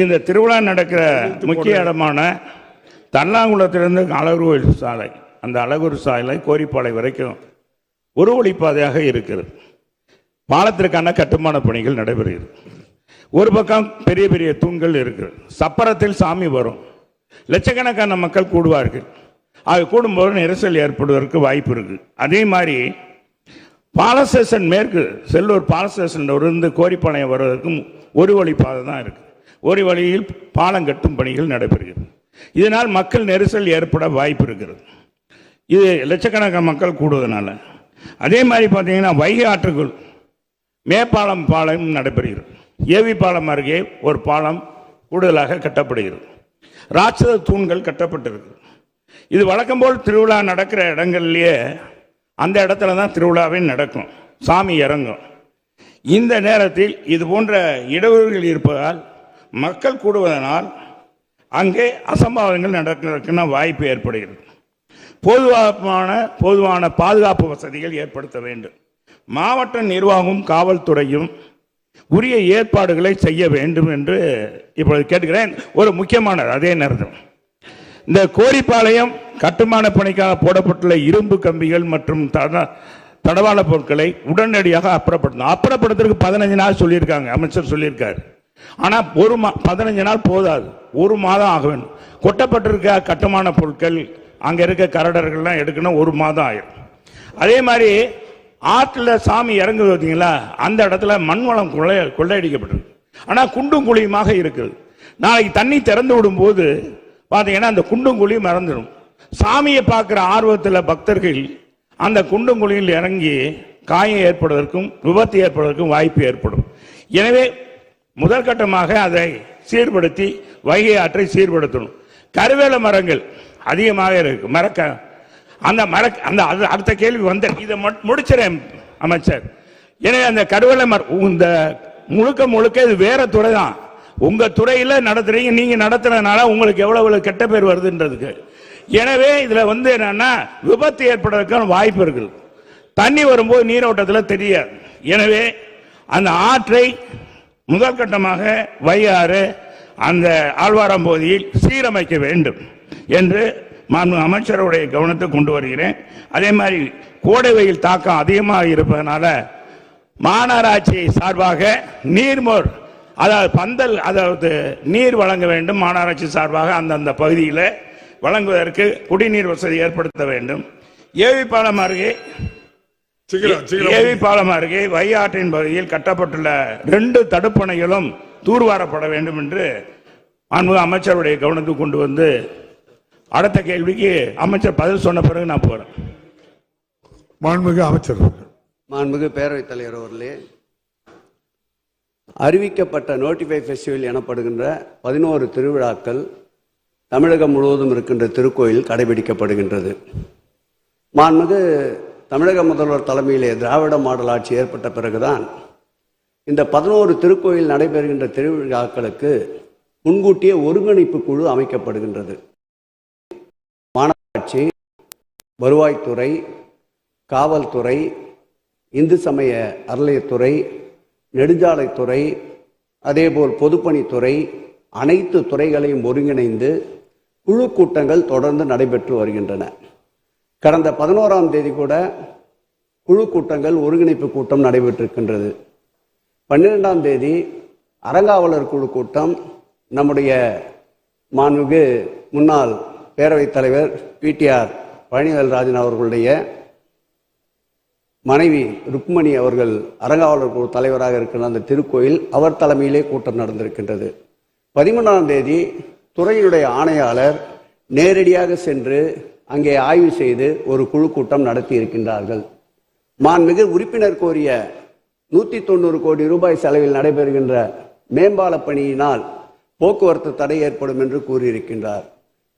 இந்த திருவிழா நடக்கிற முக்கிய இடமான தல்லாங்குளத்திலிருந்து அழகுர் சாலை அந்த அழகுர் சாலை கோரிப்பாலை வரைக்கும் ஒரு வழிப்பாதையாக இருக்கிறது. பாலத்திற்கான கட்டுமான பணிகள் நடைபெறுகிறது. ஒரு பக்கம் பெரிய பெரிய தூண்கள் இருக்கிறது. சப்பரத்தில் சாமி வரும். லட்சக்கணக்கான மக்கள் கூடுவார்கள். அது கூடும்போது நெரிசல் ஏற்படுவதற்கு வாய்ப்பு இருக்கு. அதே மாதிரி பாலஸ்டேஷன் மேற்கு செல்லூர் பாலஸ்டேஷன்ல இருந்து கோரிப்பாளையம் வருவதற்கும் ஒரு வழி பாதை தான் இருக்கு. ஒரு வழியில் பாலம் கட்டும் பணிகள் நடைபெறுகிறது. இதனால் மக்கள் நெரிசல் ஏற்பட வாய்ப்பு இருக்கிறது. இது லட்சக்கணக்கான மக்கள் கூடுவதனால. அதே மாதிரி பார்த்தீங்கன்னா வைகை ஆற்றுக்குள் மேப்பாலம் பாலம் நடைபெறுகிறது. ஏவி பாலம் அருகே ஒரு பாலம் கூடுதலாக கட்டப்படுகிறது. ராட்சத தூண்கள் கட்டப்பட்டிருக்கு இது வழக்கம் போல் திருவிழா நடக்கிற இடங்கள்லேயே அந்த இடத்துல தான் திருவிழாவே நடக்கும். சாமி இறங்கும். இந்த நேரத்தில் இது போன்ற இடஒதுகள் இருப்பதால் மக்கள் கூடுவதனால் அங்கே அசம்பாவிதங்கள் நடக்கிறதுக்குன்னு வாய்ப்பு ஏற்படுகிறது. பொதுவான பொதுவான பாதுகாப்பு வசதிகள் ஏற்படுத்த வேண்டும். மாவட்ட நிர்வாகமும் காவல்துறையும் உரிய ஏற்பாடுகளை செய்ய வேண்டும் என்று இப்பொழுது கேட்கிறேன் ஒரு முக்கியமானது அதே நேரத்தில். இந்த கோரிப்பாளையம் கட்டுமான பணிக்காக போடப்பட்டுள்ள இரும்பு கம்பிகள் மற்றும் தட தடவாள பொருட்களை உடனடியாக அப்புறப்படுத்தணும். அப்புறப்படுத்துறதுக்கு பதினஞ்சு நாள் சொல்லியிருக்காங்க அமைச்சர் சொல்லியிருக்காரு. ஆனால் ஒரு மா பதினஞ்சு நாள் போதாது. ஒரு மாதம் ஆக வேண்டும். கொட்டப்பட்டிருக்க கட்டுமான பொருட்கள் அங்கே இருக்க கரடர்கள்லாம் எடுக்கணும் ஒரு மாதம் ஆயிரும். அதே மாதிரி ஆற்றுல சாமி இறங்குது பார்த்தீங்களா அந்த இடத்துல மண் வளம் கொள்ளை கொள்ளையடிக்கப்பட்டிருக்கு. ஆனால் குண்டும் குழியுமாக இருக்குது. நாளைக்கு தண்ணி திறந்து விடும்போது பார்த்தீங்கன்னா அந்த குண்டும் குழியும் மறந்துடும். சாமியை பார்க்குற ஆர்வத்தில் பக்தர்கள் அந்த குண்டும் குழியில் இறங்கி காயம் ஏற்படுவதற்கும் விபத்து ஏற்படுவதற்கும் வாய்ப்பு ஏற்படும். எனவே முதற்கட்டமாக அதை சீர்படுத்தி வைகை ஆற்றை சீர்படுத்தணும். கருவேல மரங்கள் அதிகமாக இருக்கு. மரக்க அந்த மர அந்த அது அடுத்த கேள்வி வந்த இதை முடிச்சிடேன் அமைச்சர். எனவே அந்த கருவேல மர இந்த முழுக்க முழுக்க இது வேற துறை தான் உங்க துறையில நடத்துறீங்க நீங்க நடத்துறதுனால உங்களுக்கு எவ்வளவு எவ்வளவு கெட்ட பேர் வருதுன்றதுக்கு. எனவே இதுல வந்து என்னன்னா விபத்து ஏற்படுறதுக்கான வாய்ப்பு இருக்குது. தண்ணி வரும்போது நீரோட்டத்தில் தெரியாது. எனவே அந்த ஆற்றை முதல் கட்டமாக வையாறு அந்த ஆழ்வாரம் பகுதியில் சீரமைக்க வேண்டும் என்று நான் அமைச்சருடைய கவனத்தை கொண்டு வருகிறேன். அதே மாதிரி கோடை வெயில் தாக்கம் அதிகமாக இருப்பதனால மாநகராட்சி சார்பாக நீர்மோர் அதாவது பந்தல் அதாவது நீர் வழங்க வேண்டும். மாநகராட்சி சார்பாக அந்தந்த பகுதியில் வழங்குவதற்கு குடிநீர் வசதி ஏற்படுத்த வேண்டும். ஏவிப்பாலம் அருகே ஏவி பாலம் அருகே வையாற்றின் பகுதியில் கட்டப்பட்டுள்ள ரெண்டு தடுப்பணைகளும் தூர்வாரப்பட வேண்டும் என்று மாண்பு அமைச்சருடைய கவனத்துக்கு கொண்டு வந்து அடுத்த கேள்விக்கு அமைச்சர் பதில் சொன்ன பிறகு நான் போறேன். மாண்புமிகு அமைச்சர். மாண்புமிகு பேரவைத் தலைவர் அவர்களே அறிவிக்கப்பட்ட நோட்டிஃபை ஃபெஸ்டிவல் எனப்படுகின்ற பதினோரு திருவிழாக்கள் தமிழகம் முழுவதும் இருக்கின்ற திருக்கோயில் கடைபிடிக்கப்படுகின்றது. மாண்புமிகு தமிழக முதல்வர் தலைமையிலே திராவிட மாடல் ஆட்சி ஏற்பட்ட பிறகுதான் இந்த பதினோரு திருக்கோயில் நடைபெறுகின்ற திருவிழாக்களுக்கு முன்கூட்டியே ஒருங்கிணைப்பு குழு அமைக்கப்படுகின்றது. மாநகராட்சி வருவாய்த்துறை காவல்துறை இந்து சமய அறநிலையத்துறை நெடுஞ்சாலைத்துறை அதேபோல் பொதுப்பணித்துறை அனைத்து துறைகளையும் ஒருங்கிணைந்து குழு கூட்டங்கள் தொடர்ந்து நடைபெற்று வருகின்றன. கடந்த பதினோராம் தேதி கூட குழு கூட்டங்கள் ஒருங்கிணைப்பு கூட்டம் நடைபெற்றிருக்கின்றது. பன்னிரெண்டாம் தேதி அறங்காவலர் குழு கூட்டம் நம்முடைய மாண்புமிகு முன்னாள் பேரவைத் தலைவர் பிடிஆர் பழனிவேல்ராஜன் அவர்களுடைய மனைவி ருக்மணி அவர்கள் அறங்காவலர் குழு தலைவராக இருக்கிற அந்த திருக்கோயில் அவர் தலைமையிலே கூட்டம் நடந்திருக்கின்றது. பதிமூணாம் தேதி துறையினுடைய ஆணையாளர் நேரடியாக சென்று அங்கே ஆய்வு செய்து ஒரு குழு கூட்டம் நடத்தி இருக்கின்றார்கள் மாண்புமிகு உறுப்பினர் கோரிய நூற்றி தொண்ணூறு கோடி ரூபாய் செலவில் நடைபெறுகின்ற மேம்பால பணியினால் போக்குவரத்து தடை ஏற்படும் என்று கூறியிருக்கின்றார்.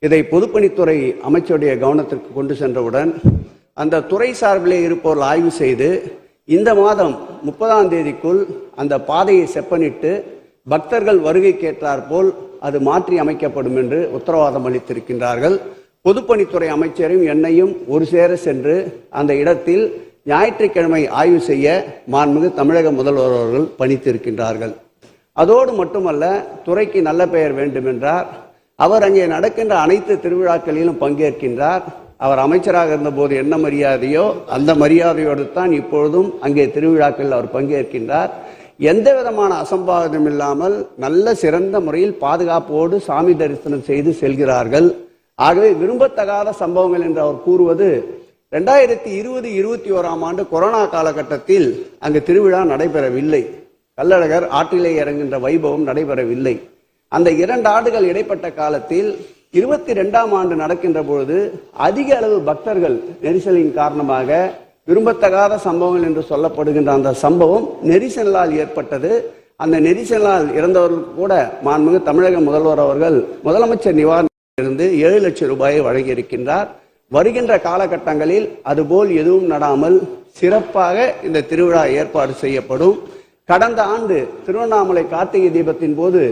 இதை பொதுப்பணித்துறை அமைச்சருடைய கவனத்திற்கு கொண்டு சென்றவுடன் அந்த துறை சார்பிலே இருப்பவர்கள் ஆய்வு செய்து இந்த மாதம் முப்பதாம் தேதிக்குள் அந்த பாதையை செப்பனிட்டு பக்தர்கள் வருகைக்கேற்றார் போல் அது மாற்றி அமைக்கப்படும் என்று உத்தரவாதம் அளித்திருக்கின்றார்கள். பொதுப்பணித்துறை அமைச்சரையும் என்னையும் ஒரு சேர சென்று அந்த இடத்தில் ஞாயிற்றுக்கிழமை ஆய்வு செய்ய மாண்புமிகு தமிழக முதல்வர் அவர்கள் பணித்திருக்கின்றார்கள். அதோடு மட்டுமல்ல துறைக்கு நல்ல பெயர் வேண்டுமென்றார். அவர் அங்கே நடக்கின்ற அனைத்து திருவிழாக்களிலும் பங்கேற்கின்றார். அவர் அமைச்சராக இருந்தபோது என்ன மரியாதையோ அந்த மரியாதையோடு தான் இப்பொழுதும் அங்கே திருவிழாக்களில் அவர் பங்கேற்கின்றார். எந்த விதமான அசம்பாவிதம் இல்லாமல் நல்ல சிறந்த முறையில் பாதுகாப்போடு சாமி தரிசனம் செய்து செல்கிறார்கள். ஆகவே விரும்பத்தகாத சம்பவங்கள் என்று அவர் கூறுவது ரெண்டாயிரத்தி இருபது இருபத்தி ஓராம் ஆண்டு கொரோனா காலகட்டத்தில் அங்கு திருவிழா நடைபெறவில்லை. கள்ளழகர் ஆற்றிலே இறங்குகின்ற வைபவம் நடைபெறவில்லை. அந்த இரண்டு ஆண்டுகள் இடைப்பட்ட காலத்தில் இருபத்தி ரெண்டாம் ஆண்டு நடக்கின்ற பொழுது அதிக அளவு பக்தர்கள் நெரிசலின் காரணமாக விரும்பத்தகாத சம்பவங்கள் என்று சொல்லப்படுகின்ற அந்த சம்பவம் நெரிசலால் ஏற்பட்டது. அந்த நெரிசலால் இறந்தவர்கள் கூட மாண்புமிகு தமிழக முதல்வர் அவர்கள் முதலமைச்சர் இருந்து ஏழு லட்சம் ரூபாயை வழங்கியிருக்கின்றார். வருகின்ற காலகட்டங்களில் அதுபோல் எதுவும் நடாமல் சிறப்பாக இந்த திருவிழா ஏற்பாடு செய்யப்படும். கடந்த ஆண்டு திருவண்ணாமலை கார்த்திகை தீபத்தின் போது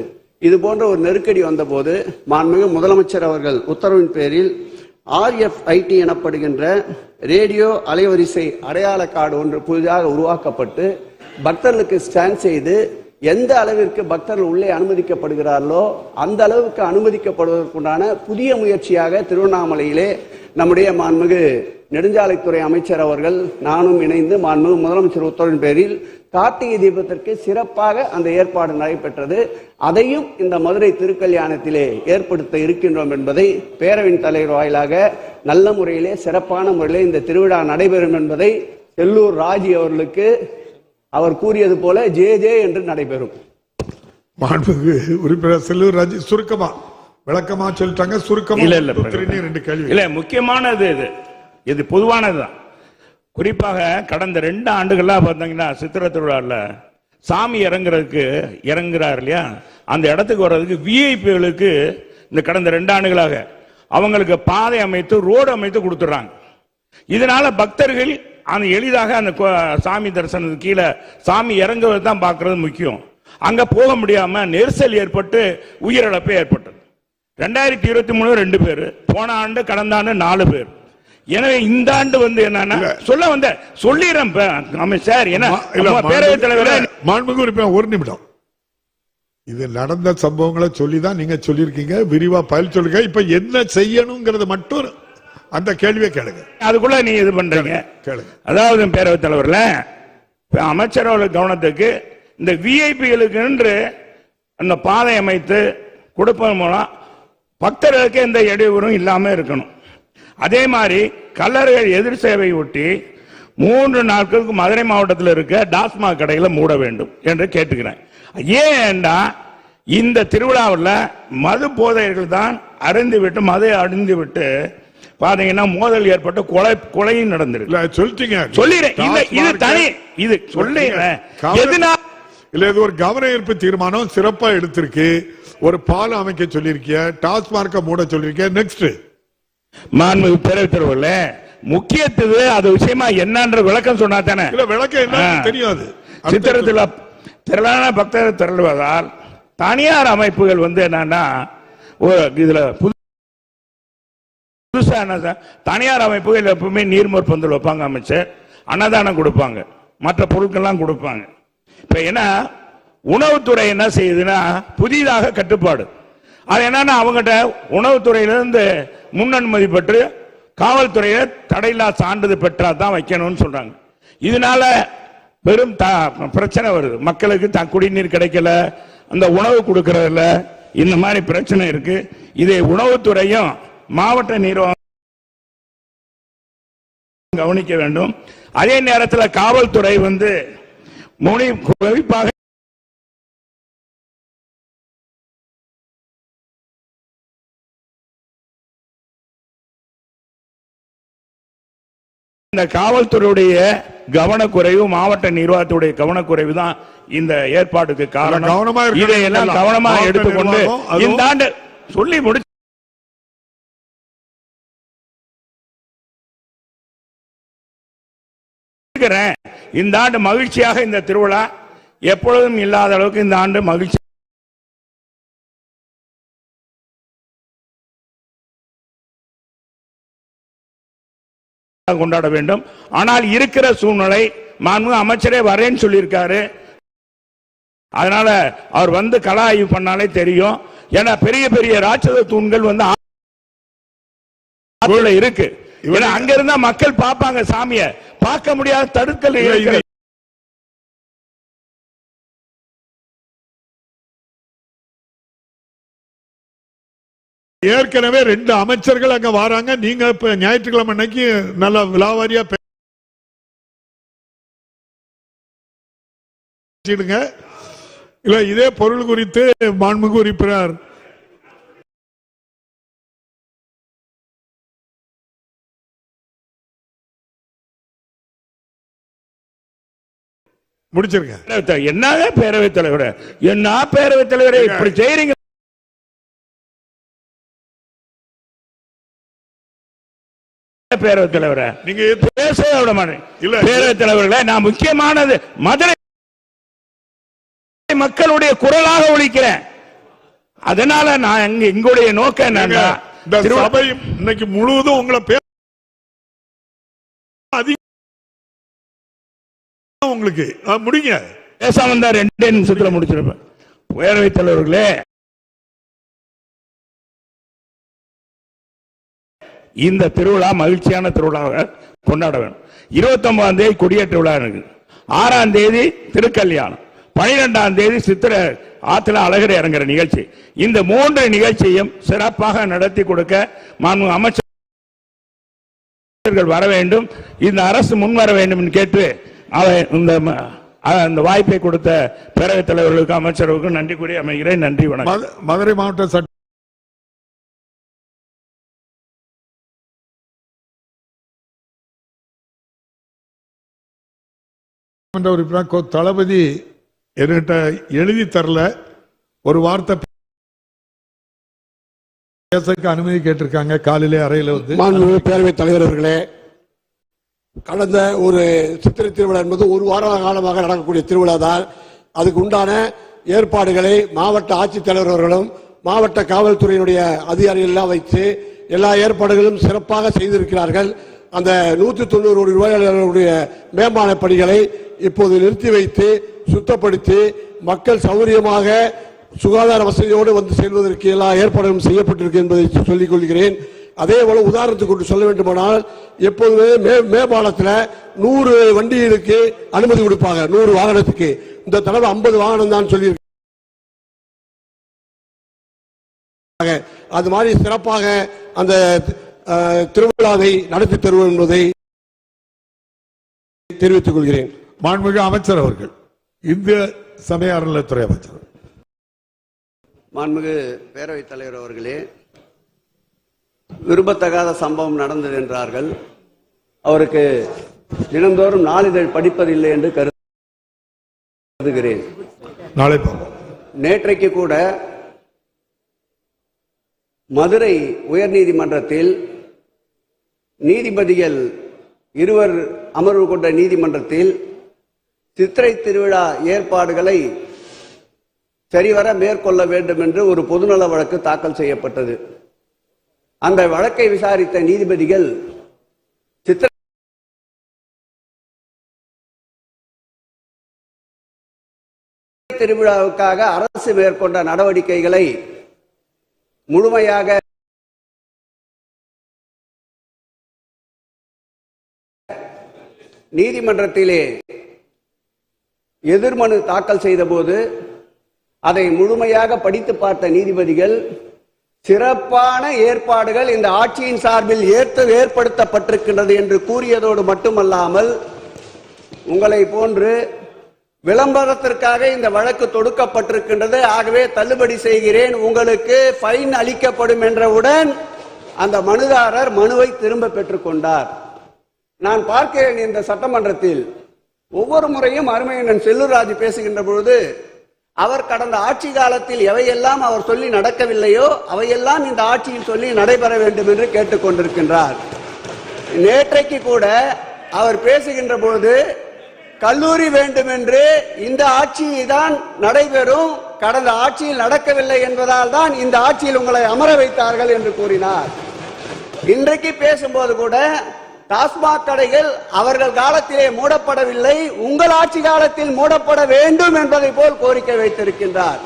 இது போன்ற ஒரு நெருக்கடி வந்தபோது மாண்புமிகு முதலமைச்சர் அவர்கள் உத்தரவின் பேரில் ஆர்எஃப்ஐடி எனப்படுகின்ற ரேடியோ அலைவரிசை அடையாள கார்டு ஒன்று புதிதாக உருவாக்கப்பட்டு பக்தர்களுக்கு ஸ்கேன் செய்து எந்த அளவிற்கு பக்தர்கள் உள்ளே அனுமதிக்கப்படுகிறார்களோ அந்த அளவுக்கு அனுமதிக்கப்படுவதற்குண்டான புதிய முயற்சியாக திருவண்ணாமலையிலே நம்முடைய மாண்புமிகு நெடுஞ்சாலைத்துறை அமைச்சர் அவர்கள் நானும் இணைந்து மாண்புமிகு முதலமைச்சர் உத்தரவின் பேரில் கார்த்திகை தீபத்திற்கு சிறப்பாக அந்த ஏற்பாடு நடைபெற்றது. அதையும் இந்த மதுரை திருக்கல்யாணத்திலே ஏற்படுத்த இருக்கின்றோம் என்பதை பேரவின் தலைவர் வாயிலாக நல்ல முறையிலே சிறப்பான முறையிலே இந்த திருவிழா நடைபெறும் என்பதை செல்லூர் ராஜி அவர்களுக்கு அவர் கூறியது போல ஜே ஜே என்று நடைபெறும். மாண்புமிகு உறுப்பினர் செல்லூர் ராஜு சுருக்கமா விளக்கமா சொல்லிட்டாங்க சுருக்கமா. இல்ல இல்ல ரெண்டு கேள்வி இல்ல முக்கியமானது இது. இது பொதுவானதுதான் குறிப்பாக கடந்த ரெண்டு ஆண்டுகளா பார்த்தீங்கன்னா சித்திர திருவிழாவில் சாமி இறங்குறதுக்கு இறங்குறார் இல்லையா? அந்த இடத்துக்கு வர்றதுக்கு விஐபிகளுக்கு இந்த கடந்த ரெண்டு ஆண்டுகளாக அவங்களுக்கு பாதை அமைத்து ரோடு அமைத்து கொடுத்துட்றாங்க. இதனால பக்தர்கள் அந்த எளிதாக அந்த சாமி தரிசனத்துக்கு கீழே சாமி இறங்குவது தான் பார்க்கறது முக்கியம். அங்க போக முடியாம நெரிசல் ஏற்பட்டு உயிரிழப்பு ஏற்பட்டது. ரெண்டாயிரத்தி இருபத்தி மூணு ரெண்டு பேர் போன ஆண்டு கடந்த ஆண்டு நாலு பேர். எனவே இந்த ஆண்டு வந்து என்னன்னா சொல்ல வந்த சொல்லிடுறேன் இப்ப. அமைச்சர் என்ன நம்ம பேரவைத் தலைவரே மாண்புமிகு உறுப்பினர் ஒரு நிமிடம். இது நடந்த சம்பவங்களை சொல்லி தான் நீங்க சொல்லியிருக்கீங்க. விரிவா பதில் சொல்லுங்க. இப்ப என்ன செய்யணுங்கிறது மட்டும் அந்த கேள்வியை கேளுங்க. அதுக்குள்ள நீ இது பண்றீங்க. கேளுங்க அதாவது பேரவைத் தலைவர்ல அமைச்சரவை கவனத்துக்கு இந்த விஐபிகளுக்கு என்று அந்த பாதை அமைத்து கொடுப்பதன் மூலம் பக்தர்களுக்கு எந்த இடையூறும் இல்லாம இருக்கணும். அதே மாதிரி கல்லறைகள் எதிர் சேவை ஒட்டி மூன்று நாட்களுக்கு மதுரை மாவட்டத்தில் இருக்க டாஸ்மாக் கடைகளை மூட வேண்டும் என்று கேட்டுக்கிறேன். ஏன்டா இந்த திருவிழாவில் மது போதையர்கள் தான் அருந்து விட்டு மது அடிந்து விட்டு பாத்தீங்கன்னா மோதல் ஏற்பட்டு கொலை கொலையும் நடந்திருக்கு. சொல்லிட்டீங்க. சொல்லிடுறேன் இது தனி. இது எதுனா இல்ல இது ஒரு கவன ஈர்ப்பு தீர்மானம் சிறப்பா எடுத்திருக்கு. ஒரு பாலம் அமைக்க சொல்லியிருக்கிய டாஸ்மார்க்க மூட சொல்லியிருக்கிய நெக்ஸ்ட் மாண்புமிகு பேரவைத் தலைவர்ல முக்கியத்துவ அது விஷயமா என்னன்ற விளக்கம் சொன்னா தானே. இல்ல விளக்கம் என்ன. தெரியாது. சித்திரத்தில் திரளான பக்தர்கள் திரளுவதால் தனியார் அமைப்புகள் வந்து என்னன்னா இதுல புது- புதுசா என்ன சார்? தனியார் அமைப்புகள் எப்பவுமே நீர்மோர் பந்தல் வைப்பாங்க அமைச்சர். அன்னதானம் கொடுப்பாங்க. மற்ற பொருட்கள்லாம் கொடுப்பாங்க. இப்ப என்ன உணவுத்துறை என்ன செய்யுதுன்னா புதிதாக கட்டுப்பாடு. அது என்னன்னா அவங்ககிட்ட உணவுத்துறையிலிருந்து முன்னனுமதி பெற்று காவல்துறையில தடையில்லா சான்றிதழ் பெற்றா தான் வைக்கணும்னு சொல்றாங்க. இதனால பெரும் பிரச்சனை வருது. மக்களுக்கு த குடிநீர் கிடைக்கல அந்த உணவு கொடுக்கறதில்ல. இந்த மாதிரி பிரச்சனை இருக்கு. இதை உணவுத்துறையும் மாவட்ட நிர்வாகம் கவனிக்க வேண்டும் அதே நேரத்தில் காவல்துறை வந்து முனி குறிப்பாக இந்த காவல்துறையுடைய கவனக்குறைவு மாவட்ட நிர்வாகத்துடைய கவனக்குறைவு தான் இந்த ஏற்பாடுக்கு காரணம். இதையெல்லாம். கவனமா எடுத்துக்கொண்டு இந்த ஆண்டு சொல்லி முடிச்சு இந்த ஆண்டு மகிழ்ச்சியாக இந்த திருவிழா எப்பொழுதும் இல்லாத அளவுக்கு இந்த ஆண்டு மகிழ்ச்சி கொண்டாட வேண்டும் ஆனால் இருக்கிற சூழ்நிலை மாண்பு அமைச்சரே வரேன்னு சொல்லியிருக்காரு அதனால அவர் வந்து கலா ஆய்வு பண்ணாலே தெரியும் ஏன்னா பெரிய பெரிய ராட்சத தூண்கள் வந்து இருக்கு ஏன்னா அங்க இருந்தா மக்கள் பார்ப்பாங்க சாமியை பார்க்க முடியாத தடுக்கல் இருக்கிறது. ஏற்கனவே ரெண்டு அமைச்சர்கள் அங்க வராங்க. நீங்க இப்ப ஞாயிற்றுக்கிழமை அன்னைக்கு நல்லா விலாவாரியா பேசிடுங்க. இல்ல இதே பொருள் குறித்து மாண்புமிகு உறுப்பினர் முடிச்சிருங்க. என்னங்க பேரவைத் தலைவர்? என்ன பேரவைத் தலைவரே? இப்படி செய்றீங்க. பேரவைத் தலைவரை? நீங்க பேசவே விட மாட்டேன். இல்ல. பேரவைத் தலைவர்களே நான் முக்கியமானது மதுரை மக்களுடைய குரலாக ஒழிக்கிறேன். அதனால நான் எங்களுடைய நோக்கம் என்னன்னா இன்னைக்கு முழுவதும் உங்களை உங்களுக்கு. ஆ, முடிங்க. பேசாம இருந்தா ரெண்டே நிமிஷத்துல முடிச்சிருப்பேன். பேரவைத் தலைவர்களே. இந்த திருவிழா மகிழ்ச்சியான திருவிழாவை கொண்டாட வேண்டும். இருபத்தி ஒன்பதாம் தேதி கொடியேற்ற விழா இருக்கு. ஆறாம் தேதி திருக்கல்யாணம். பனிரெண்டாம் தேதி சித்திர ஆத்துல அழகர் இறங்குற நிகழ்ச்சி. இந்த மூன்று நிகழ்ச்சியும் சிறப்பாக நடத்தி கொடுக்க மாண்பு அமைச்சர்கள் வர வேண்டும். இந்த அரசு முன் வர வேண்டும் என்று கேட்டு இந்த அந்த வாய்ப்பை கொடுத்த பேரவைத் தலைவர்களுக்கும் அமைச்சர்களுக்கும் நன்றி கூறி அமைகிறேன் நன்றி வணக்கம் மது- மதுரை மாவட்ட சட்ட உறுப்பினர். தளபதி என்கிட்ட எழுதி தரல ஒரு வார்த்தை பேசக்கு அனுமதி கேட்டிருக்காங்க காலையிலே அறையில வந்து மாண்புமிகு பேரவைத் தலைவர் அவர்களே கடந்த ஒரு சித்திரை திருவிழா என்பது ஒரு வார காலமாக நடக்கக்கூடிய திருவிழா தான். அதுக்கு உண்டான ஏற்பாடுகளை மாவட்ட ஆட்சித்தலைவர் அவர்களும் மாவட்ட காவல்துறையினுடைய அதிகாரிகள் எல்லாம் வைத்து எல்லா ஏற்பாடுகளும் சிறப்பாக செய்திருக்கிறார்கள். அந்த நூற்றி தொண்ணூறு கோடி ரூபாய்களுடைய மேம்பான பணிகளை இப்போது நிறுத்தி வைத்து சுத்தப்படுத்தி மக்கள் சௌகரியமாக சுகாதார வசதியோடு வந்து செல்வதற்கு எல்லா ஏற்பாடுகளும் செய்யப்பட்டிருக்கு என்பதை சொல்லிக் கொள்கிறேன். அதே போல உதாரணத்துக்கு ஒன்று சொல்ல வேண்டுமானால் எப்போதுமே மே மேம்பாலத்தில் நூறு வண்டிகளுக்கு அனுமதி கொடுப்பாங்க நூறு வாகனத்துக்கு. இந்த தடவை ஐம்பது வாகனம் தான் சொல்லி அது மாதிரி சிறப்பாக அந்த திருவிழாவை நடத்தி தருவோம் என்பதை தெரிவித்துக் கொள்கிறேன். மாண்புமிகு அமைச்சர் அவர்கள் இந்திய சமய அறநிலைத்துறை அமைச்சர். மாண்புமிகு பேரவைத் தலைவர் அவர்களே விரும்பத்தகாத சம்பவம் நடந்தது என்றார்கள். அவருக்கு தினந்தோறும் நாளிதழ் படிப்பதில்லை என்று கருதுகிறேன். நாளை நேற்றைக்கு கூட மதுரை உயர்நீதிமன்றத்தில் நீதிபதிகள் இருவர் அமர்வு கொண்ட நீதிமன்றத்தில் சித்திரை திருவிழா ஏற்பாடுகளை சரிவர மேற்கொள்ள வேண்டும் என்று ஒரு பொதுநல வழக்கு தாக்கல் செய்யப்பட்டது. அந்த வழக்கை விசாரித்த நீதிபதிகள் சித்திர திருவிழாவுக்காக அரசு மேற்கொண்ட நடவடிக்கைகளை முழுமையாக நீதிமன்றத்திலே எதிர்மனு தாக்கல் செய்தபோது அதை முழுமையாக படித்து பார்த்த நீதிபதிகள் சிறப்பான ஏற்பாடுகள் இந்த ஆட்சியின் சார்பில் ஏற்று ஏற்படுத்தப்பட்டிருக்கின்றது என்று கூறியதோடு மட்டுமல்லாமல் உங்களை போன்று விளம்பரத்திற்காக இந்த வழக்கு தொடுக்கப்பட்டிருக்கின்றது. ஆகவே தள்ளுபடி செய்கிறேன். உங்களுக்கு ஃபைன் அளிக்கப்படும் என்றவுடன் அந்த மனுதாரர் மனுவை திரும்ப பெற்றுக்கொண்டார் நான் பார்க்கிறேன் இந்த சட்டமன்றத்தில். ஒவ்வொரு முறையும் அருமையண்ணன் செல்லூர்ராஜ் பேசுகின்ற பொழுது அவர் கடந்த ஆட்சி காலத்தில் எவையெல்லாம் அவர் சொல்லி நடக்கவில்லையோ அவையெல்லாம் இந்த ஆட்சியில் சொல்லி நடைபெற வேண்டும் என்று கேட்டுக்கொண்டிருக்கின்றார் நேற்றைக்கு கூட அவர் பேசுகின்ற பொழுது கல்லூரி வேண்டும் என்று இந்த ஆட்சி தான் நடைபெறும் கடந்த ஆட்சியில் நடக்கவில்லை என்பதால் தான் இந்த ஆட்சியில் உங்களை அமர வைத்தார்கள் என்று கூறினார். இன்றைக்கு பேசும்போது கூட டாஸ்மாக் கடைகள் அவர்கள் காலத்திலே மூடப்படவில்லை உங்கள் ஆட்சி காலத்தில் மூடப்பட வேண்டும் என்பதை போல் கோரிக்கை வைத்திருக்கின்றார்.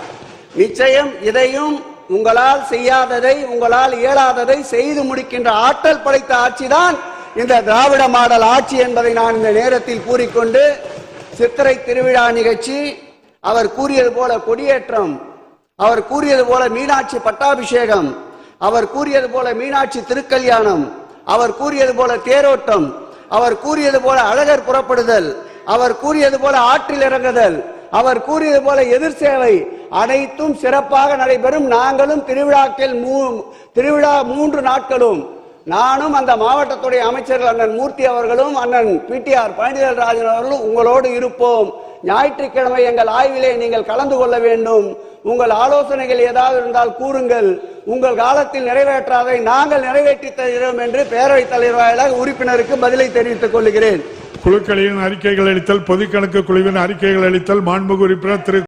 நிச்சயம் இதையும் உங்களால் செய்யாததை உங்களால் இயலாததை செய்து முடிக்கின்ற ஆற்றல் படைத்த ஆட்சிதான் இந்த திராவிட மாடல் ஆட்சி என்பதை நான் இந்த நேரத்தில் கூறிக்கொண்டு சித்திரை திருவிழா நிகழ்ச்சி அவர் கூறியது போல கொடியேற்றம் அவர் கூறியது போல மீனாட்சி பட்டாபிஷேகம் அவர் கூறியது போல மீனாட்சி திருக்கல்யாணம் அவர் கூறியது போல தேரோட்டம் அவர் கூறியது போல அழகர் புறப்படுதல் அவர் கூறியது போல ஆற்றில் இறங்குதல் அவர் கூறியது போல எதிர் சேவை அனைத்தும் சிறப்பாக நடைபெறும். நாங்களும் திருவிழாக்கள் மூ- திருவிழா மூன்று நாட்களும் நானும் அந்த மாவட்டத்துடைய அமைச்சர்கள் அண்ணன் மூர்த்தி அவர்களும் அண்ணன் பிடிஆர் பழனிவேல் ராஜன் அவர்களும் உங்களோடு இருப்போம். ஞாயிற்றுக்கிழமை எங்கள் ஆய்விலே நீங்கள் கலந்து கொள்ள வேண்டும். உங்கள் ஆலோசனைகள் ஏதாவது இருந்தால் கூறுங்கள். உங்கள் காலத்தில் நிறைவேற்றாதை நாங்கள் நிறைவேற்றி தருகிறோம் என்று பேரவைத் தலைவர் வாயிலாக உறுப்பினருக்கு பதிலை தெரிவித்துக் கொள்கிறேன். குழுக்களின் அறிக்கைகள் அளித்தல் பொதுக்கணக்கு குழுவின் அறிக்கைகள் அளித்தல் மாண்புமிகு உறுப்பினர் திரு.